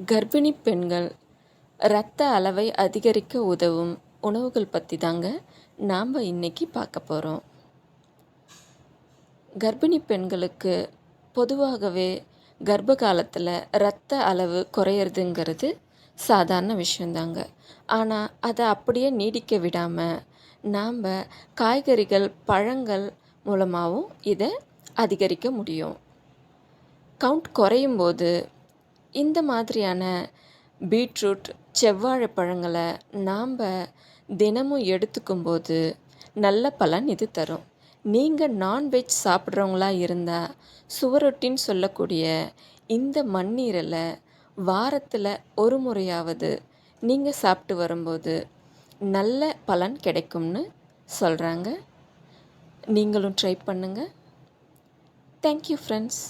கர்ப்பிணி பெண்கள் இரத்த அளவை அதிகரிக்க உதவும் உணவுகள் பற்றி தாங்க நாம் இன்றைக்கி பார்க்க போகிறோம் கர்ப்பிணி பெண்களுக்கு பொதுவாகவே கர்ப்ப காலத்தில் இரத்த அளவு குறையிறதுங்கிறது சாதாரண விஷயந்தாங்க ஆனால் அதை அப்படியே நீடிக்க விடாமல் நாம் காய்கறிகள் பழங்கள் மூலமாகவும் இதை அதிகரிக்க முடியும். கவுண்ட் குறையும் போது இந்த மாதிரியான பீட்ரூட் செவ்வாழை பழங்களை நாம் தினமும் எடுத்துக்கும்போது நல்ல பலன் இது தரும். நீங்கள் நான்வெஜ் சாப்பிட்றவங்களா இருந்தால் சுவரொட்டின்னு சொல்லக்கூடிய இந்த மண்ணீரலை வாரத்தில் ஒரு முறையாவது நீங்கள் சாப்பிட்டு வரும்போது நல்ல பலன் கிடைக்கும்னு சொல்கிறாங்க நீங்களும் ட்ரை பண்ணுங்கள் தேங்க்யூ ஃப்ரெண்ட்ஸ்